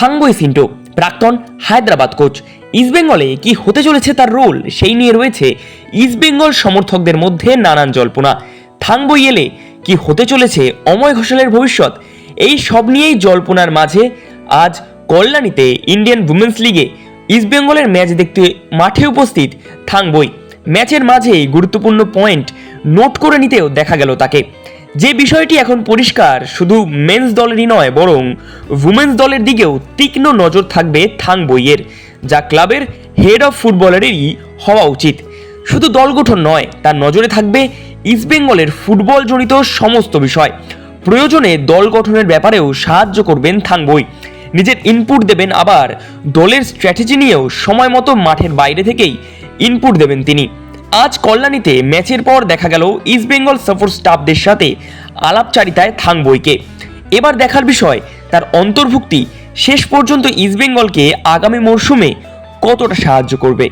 থাঙ্গই সিন্টো, প্রাক্তন হায়দ্রাবাদ কোচ। ইস্টবেঙ্গলে কি হতে চলেছে তার রোল? সেই নিয়ে রয়েছে ইস্টবেঙ্গল সমর্থকদের মধ্যে নানান জল্পনা। থাঙ্গই এলে কি হতে চলেছে অময় ঘোষালের ভবিষ্যৎ? এই সব নিয়েই জল্পনার মাঝে আজ কল্যাণীতে ইন্ডিয়ান উমেন্স লিগে ইস্টবেঙ্গলের ম্যাচ দেখতে মাঠে উপস্থিত থাংবই ম্যাচের মাঝেই গুরুত্বপূর্ণ পয়েন্ট নোট করে নিতেও দেখা গেল তাকে। যে বিষয়টি এখন পরিষ্কার, শুধু মেন্স দলেরই নয়, বরং উমেন্স দলের দিকেও তীক্ষ্ণ নজর থাকবে থাং বইয়ের, যা ক্লাবের হেড অফ ফুটবলারেরই হওয়া উচিত। শুধু দল গঠন নয়, তার নজরে থাকবে ইস্টবেঙ্গলের ফুটবল জড়িত সমস্ত বিষয়। প্রয়োজনে দল গঠনের ব্যাপারেও সাহায্য করবেন থাংবই নিজের ইনপুট দেবেন আবার, দলের স্ট্র্যাটেজি নিয়েও সময় মতো মাঠের বাইরে থেকেই ইনপুট দেবেন তিনি। আজ কল্যাণীতে ম্যাচের পর দেখা গেল ইস্টবেঙ্গল সফর স্টাফদের সাথে আলাপচারিতায় থাংবইকে এবার দেখার বিষয়, তার অন্তর্ভুক্তি শেষ পর্যন্ত ইস্টবেঙ্গলকে আগামী মরশুমে কতটা সাহায্য করবে?